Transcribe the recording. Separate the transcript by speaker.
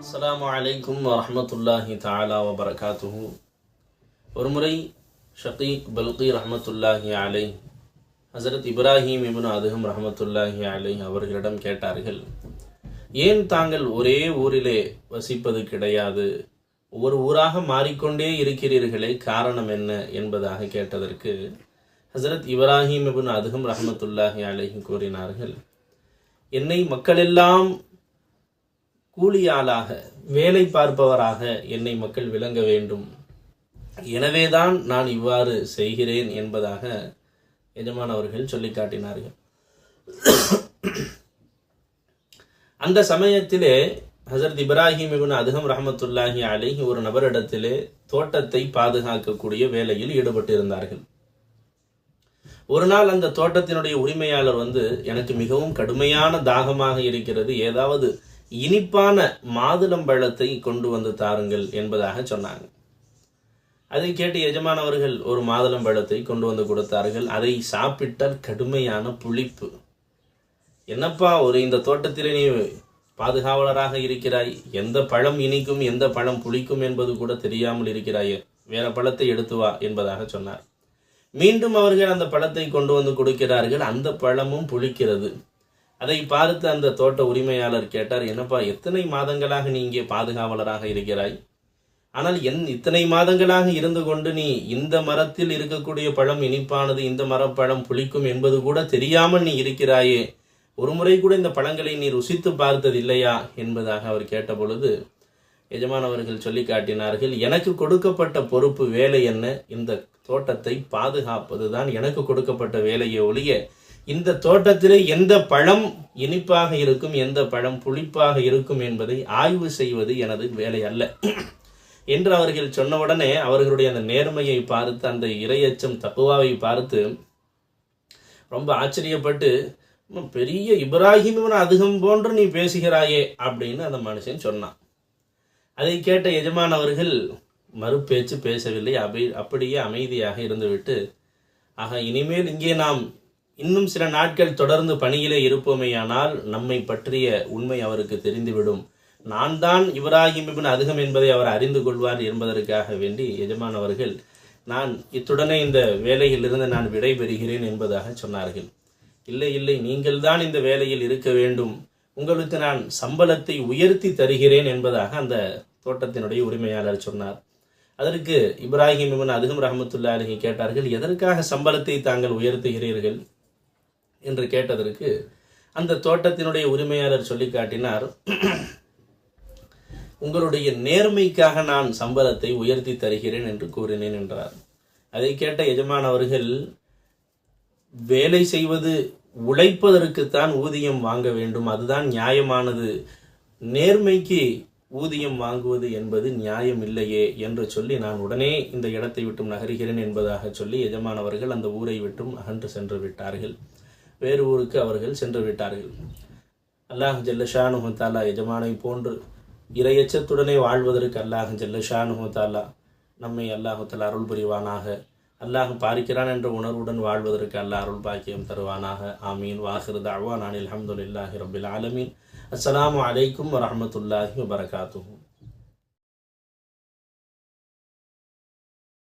Speaker 1: அஸ்ஸலாமு அலைக்கும் வரஹ்மத்துல்லாஹி தஆலா வபரகாத்துஹு ஒருமுறை ஷகீக் பல்கி ரஹ்மத்துல்லாஹி அலை ஹசரத் இப்ராஹிம் இப்னு அதுகம் ரஹ்மத்துல்லாஹி அலை அவர்களிடம் கேட்டார்கள் ஏன் தாங்கள் ஒரே ஊரிலே வசிப்பது கிடையாது? ஒவ்வொரு ஊராக மாறிக்கொண்டே இருக்கிறீர்களே காரணம் என்ன என்பதாக கேட்டதற்கு ஹசரத் இப்ராஹிம் அபின் அதுகம் ரஹமத்துல்லாஹி அலஹி கூறினார்கள் என்னை மக்களெல்லாம் கூலியாளாக வேலை பார்ப்பவராக என்னை மக்கள் விளங்க வேண்டும். எனவேதான் நான் இவ்வாறு செய்கிறேன் என்பதாக எஜமான் அவர்கள் சொல்லி காட்டினார்கள். அந்த சமயத்திலே ஹசரத் இப்ராஹிம் இபின் அதுகம் ரஹமத்துல்லாஹி அலைஹி ஒரு நபரிடத்திலே தோட்டத்தை பாதுகாக்கக்கூடிய வேலையில் ஈடுபட்டிருந்தார்கள். ஒரு நாள் அந்த தோட்டத்தினுடைய உரிமையாளர் வந்து எனக்கு மிகவும் கடுமையான தாகமாக இருக்கிறது. ஏதாவது இனிப்பான மாதுளம்பழத்தை கொண்டு வந்து தாருங்கள் என்பதாக சொன்னாங்க. அதை கேட்டு எஜமானவர்கள் ஒரு மாதுளம்பழத்தை கொண்டு வந்து கொடுத்தார்கள். அதை சாப்பிட்டால் கடுமையான புளிப்பு. என்னப்பா ஒரு இந்த தோட்டத்தில் நீ பாதுகாவலராக இருக்கிறாய்? எந்த பழம் இனிக்கும் எந்த பழம் புளிக்கும் என்பது கூட தெரியாமல் இருக்கிறாயே. வேற பழத்தை எடுத்து வா என்பதாக சொன்னார். மீண்டும் அவர்கள் அந்த பழத்தை கொண்டு வந்து கொடுக்கிறார்கள். அந்த பழமும் புளிக்கிறது. அதை பார்த்து அந்த தோட்ட உரிமையாளர் கேட்டார் என்னப்பா எத்தனை மாதங்களாக நீ இங்கே பாதுகாவலராக இருக்கிறாய்? ஆனால் என் இத்தனை மாதங்களாக இருந்து கொண்டு நீ இந்த மரத்தில் இருக்கக்கூடிய பழம் இனிப்பானது இந்த மரப்பழம் புளிக்கும் என்பது கூட தெரியாமல் நீ இருக்கிறாயே. ஒரு முறை கூட இந்த பழங்களை நீ ருசித்து பார்த்தது இல்லையா என்பதாக அவர் கேட்ட பொழுது எஜமானவர்கள் சொல்லி காட்டினார்கள் எனக்கு கொடுக்கப்பட்ட பொறுப்பு வேலை என்ன? இந்த தோட்டத்தை பாதுகாப்பது தான் எனக்கு கொடுக்கப்பட்ட வேலையை ஒழிய இந்த தோட்டத்திலே எந்த பழம் இனிப்பாக இருக்கும் எந்த பழம் புளிப்பாக இருக்கும் என்பதை ஆய்வு செய்வது எனது வேலை அல்ல. என்று அவர்கள் சொன்னவுடனே அவர்களுடைய அந்த நேர்மையை பார்த்து அந்த இரையச்சம் தப்புவாவை பார்த்து ரொம்ப ஆச்சரியப்பட்டு பெரிய இப்ராஹிம் அதிகம் போன்று நீ பேசுகிறாயே அப்படின்னு அந்த மனுஷன் சொன்னான். அதை கேட்ட எஜமான் அவர்கள் மறுபேச்சு பேசவில்லை. அபி அப்படியே அமைதியாக இருந்துவிட்டு ஆக இனிமேல் இங்கே நாம் இன்னும் சில நாட்கள் தொடர்ந்து பணியிலே இருப்போமேயானால் நம்மை பற்றிய உண்மை அவருக்கு தெரிந்துவிடும். நான் தான் இப்ராஹிம் இபின் அதிகம் என்பதை அவர் அறிந்து கொள்வார் என்பதற்காக வேண்டி எஜமான் அவர்கள் நான் இத்துடனே இந்த வேலையிலிருந்து நான் விடைபெறுகிறேன் என்பதாக சொன்னார்கள். இல்லை இல்லை நீங்கள் தான் இந்த வேலையில் இருக்க வேண்டும். உங்களுக்கு நான் சம்பளத்தை உயர்த்தி தருகிறேன் என்பதாக அந்த தோட்டத்தினுடைய உரிமையாளர் சொன்னார். அதற்கு இப்ராஹிம் இமன் அதுகம் ரஹமத்துல்லா அலஹி கேட்டார்கள் எதற்காக சம்பளத்தை தாங்கள் உயர்த்துகிறீர்கள்? என்று கேட்டதற்கு அந்த தோட்டத்தினுடைய உரிமையாளர் சொல்லி காட்டினார் உங்களுடைய நேர்மைக்காக நான் சம்பளத்தை உயர்த்தி தருகிறேன் என்று கூறினேன் என்றார். அதை கேட்ட எஜமான் அவர்கள் வேலை செய்வது உழைப்பதற்குத்தான் ஊதியம் வாங்க வேண்டும். அதுதான் நியாயமானது. நேர்மைக்கு ஊதியம் வாங்குவது என்பது நியாயம் இல்லையே என்று சொல்லி நான் உடனே இந்த இடத்தை விட்டும் நகருகிறேன் என்பதாக சொல்லி எஜமானவர்கள் அந்த ஊரை விட்டும் அகன்று சென்று விட்டார்கள். வேறு ஊருக்கு அவர்கள் சென்று விட்டார்கள். அல்லாஹ் ஜல்லஷானு தாலா எஜமானை போன்று இரையச்சத்துடனே வாழ்வதற்கு அல்லாஹ் ஜல்லஷானு தாலா நம்மை அல்லாஹு அருள் புரிவானாக அல்லாஹ் பாரிக்கிறான் என்ற உணர்வுடன் வாழ்வதற்கு அல்லாஹ் அருள் பாக்கியம் தருவானாக. ஆமீன். வாஹிரு தாவா நான் அல்ஹம்துலில்லாஹி ரபில் ஆலமீன். அஸ்லாம் அலைக்கும் வரமத்துல்லாஹி வபரகாத்துஹு.